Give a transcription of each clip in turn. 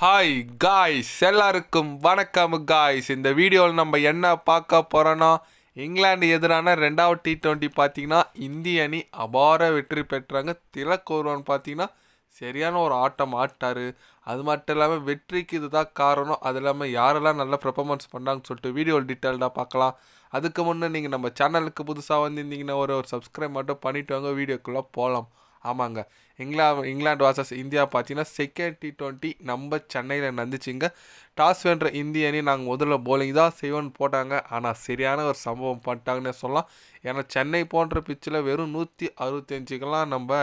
Hi guys எல்லாருக்கும் வணக்கம் guys இந்த வீடியோவில் நம்ம என்ன பார்க்க போகிறோன்னா இங்கிலாந்து எதிரான ரெண்டாவது டி டுவெண்ட்டி பார்த்தீங்கன்னா இந்திய அணி அபார வெற்றி பெற்றாங்க. திலக் ஒருவன் பார்த்தீங்கன்னா சரியான ஒரு ஆட்டம் ஆட்டார். அது மட்டும் இல்லாமல் வெற்றிக்கு இதுதான் காரணம். அது இல்லாமல் யாரெல்லாம் நல்ல பெர்ஃபார்மன்ஸ் பண்ணாங்கன்னு சொல்லிட்டு வீடியோ டீட்டெயில்டாக பார்க்கலாம். அதுக்கு முன்னே நீங்கள் நம்ம சேனலுக்கு புதுசாக வந்திருந்தீங்கன்னா ஒரு ஒரு சப்ஸ்கிரைப் மட்டும் பண்ணிவிட்டு வாங்க. வீடியோக்குள்ளே போகலாம் ஆமாங்க. இங்கிலா இங்கிலாந்து வாசஸ் இந்தியா பார்த்தீங்கன்னா செகண்ட் டி டுவெண்ட்டி நம்ம சென்னையில் நடந்துச்சுங்க. டாஸ் வென்ற இந்திய அணி நாங்கள் முதல்ல போலிங் தான் செய்வோன்னு போட்டாங்க. ஆனால் சரியான ஒரு சம்பவம் பண்ணிட்டாங்கன்னே சொல்லலாம். ஏன்னா சென்னை போன்ற பிச்சில் வெறும் நூற்றி அறுபத்தஞ்சுக்கெல்லாம் நம்ம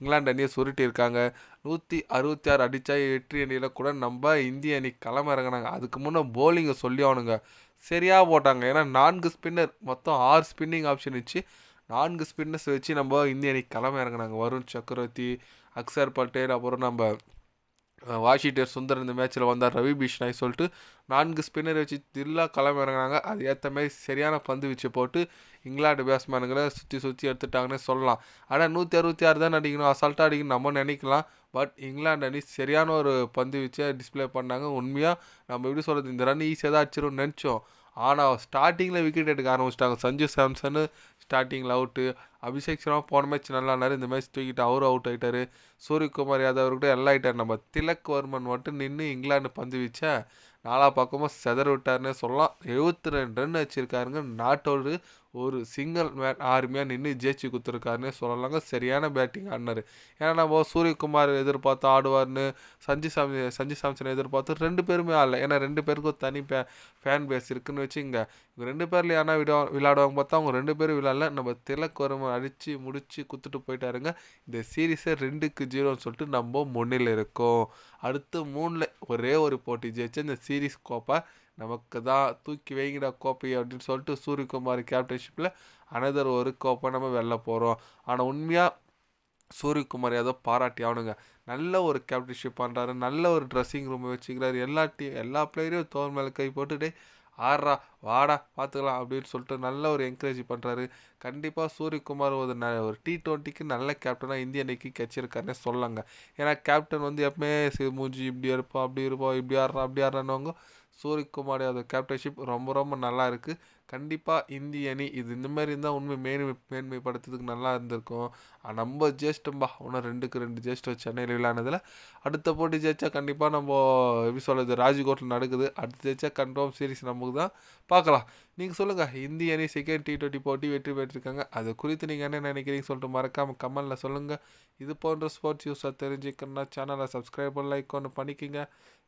இங்கிலாந்து அணியை சுருட்டியிருக்காங்க நூற்றி அறுபத்தி ஆறு அடித்தா வெற்றி அணியில் கூட நம்ம இந்திய அணி கிளம்ப இறங்கினாங்க. அதுக்கு முன்னே போலிங்கை சொல்லி ஆகணுங்க. சரியாக போட்டாங்க. ஏன்னா நான்கு ஸ்பின்னர் மொத்தம் ஆறு ஸ்பின்னிங் ஆப்ஷன் இருந்துச்சு நான்கு ஸ்பின்னர்ஸ் வச்சு நம்ம இந்திய அணி கிளம்ப இறங்கினாங்க. வருண் சக்கரவர்த்தி அக்சர் பட்டேல் அப்புறம் நம்ம வாஷிட்டர் சுந்தர் இந்த மேட்ச்சில் வந்தார். ரவி பிஷ்ணாய் சொல்லிட்டு நான்கு ஸ்பின்னர் வச்சு தில்லா கிளம்ப இறங்கினாங்க. அது ஏற்ற மாதிரி சரியான பந்து வச்சு போட்டு இங்கிலாந்து பேட்ஸ்மேனுங்களை சுற்றி சுற்றி எடுத்துட்டாங்கன்னே சொல்லலாம். ஆனால் நூற்றி அறுபத்தி ஆறு தான் அடிக்கணும். அசால்ட்டாக அடிக்கணும் நம்ம நினைக்கலாம். பட் இங்கிலாந்து அணி சரியான ஒரு பந்து வச்சு டிஸ்ப்ளே பண்ணாங்க. உண்மையாக நம்ம எப்படி சொல்கிறது இந்த ரன் ஈஸியாக தான் அடிச்சிடும் நினச்சோம். ஆனால் ஸ்டார்டிங்கில் விக்கெட் எடுக்க ஆரம்பிச்சிட்டாங்க. சஞ்சு சாம்சனு ஸ்டார்டிங்கில் அவுட்டு அபிஷேக் சர்மா போன மேட்ச் நல்லா இந்த மேட்ச் தூக்கிட்டு அவரும் அவுட் ஆகிட்டாரு சூரியகுமார் யாதவ் இருக்கட்டும் எல்லாம் ஆகிட்டார் நம்ம திலக் வர்மன் மட்டும் நின்று இங்கிலாந்து பந்து வீச்சா நாலா பக்கமும் செதற விட்டாருன்னே சொல்லலாம். எழுபத்தி ரெண்டு ரன் வச்சுருக்காருங்க நாட்டோடு ஒரு சிங்கிள் மேட் ஆர்மியாக நின்று ஜெயிச்சு கொடுத்துருக்காருன்னு சொல்லலாங்க. சரியான பேட்டிங் ஆடினார். ஏன்னா நம்ம சூரியகுமார் எதிர்பார்த்து ஆடுவார்னு சஞ்சய் சாமி சஞ்சய் சாம்சனை எதிர்பார்த்து ரெண்டு பேருமே ஆடல. ஏன்னா ரெண்டு பேருக்கும் தனி பே ஃபேன் பேஸ் இருக்குன்னு வச்சு இங்கே இவங்க ரெண்டு பேரில் யாரா விட விளையாடுவாங்க பார்த்தா அவங்க ரெண்டு பேரும் விளையாடல. நம்ம திலக் வரும் அடித்து முடித்து குத்துட்டு போயிட்டாருங்க. இந்த சீரீஸை ரெண்டுக்கு ஜீரோன்னு சொல்லிட்டு நம்ம முன்னில் இருக்கோம். அடுத்து மூணில் ஒரே ஒரு போட்டி ஜெயிச்சு இந்த சீரீஸ் கோப்பை நமக்கு தான் தூக்கி வைங்கடா கோப்பை அப்படின்னு சொல்லிட்டு சூரியகுமார் கேப்டன்ஷிப்பில் அனதர் ஒரு கோப்பை நம்ம வெளில போகிறோம் ஆனால் உண்மையாக சூரியகுமார் ஏதோ பாராட்டி ஆகணுங்க. நல்ல ஒரு கேப்டன்ஷிப் பண்ணுறாரு நல்ல ஒரு ட்ரெஸ்ஸிங் ரூமை வச்சுக்கிறாரு. எல்லா டீ எல்லா பிளேயரையும் தோல் மேலே கை போட்டுட்டு ஆடுறா வாடா பார்த்துக்கலாம் அப்படின்னு சொல்லிட்டு நல்ல ஒரு என்கரேஜ் பண்ணுறாரு கண்டிப்பாக சூரியகுமார் ஒரு ந ஒரு டி ட்வெண்ட்டிக்கு நல்ல கேப்டனாக இந்திய அணிக்கு கிடச்சிருக்காருன்னே சொல்லலாங்க. ஏன்னா கேப்டன் வந்து எப்பவுமே சி- மூஞ்சி இப்படி இருப்போம் அப்படி இருப்போம் இப்படி ஆடுறா அப்படி ஆடுறானுவாங்க சூரியகுமார் யாதவ் கேப்டன்ஷிப் ரொம்ப ரொம்ப நல்லா இருக்குது கண்டிப்பாக இந்திய அணி இது இந்த மாதிரி இருந்தால் உண்மை மேன்மை மேன்மைப்படுத்துறதுக்கு நல்லா இருந்திருக்கும். நம்ம ஜேஷ்டம்பா இன்னும் ரெண்டுக்கு ரெண்டு ஜேஷ்டம் சென்னையில் விளையாடுனதில். அடுத்த போட்டி ஜெயிச்சா கண்டிப்பாக நம்ம எப்படி சொல்கிறது ராஜ்கோட்டில் நடக்குது. அடுத்து ஜெயிச்சா கன்ஃபார்ம் சீரிஸ் நமக்கு தான் பார்க்கலாம். நீங்கள் சொல்லுங்கள் இந்திய அணி செகண்ட் டி டுவெண்ட்டி போட்டி வெற்றி பெற்றிருக்காங்க. அது குறித்து நீங்கள் என்ன நினைக்கிறீங்க சொல்லிட்டு மறக்காமல் கமெண்டில் சொல்லுங்கள் இது போன்ற ஸ்போர்ட்ஸ் யூஸாக தெரிஞ்சுக்கணும்னா சேனலை சப்ஸ்கிரைப் லைக் ஒன்று பண்ணிக்கோங்க.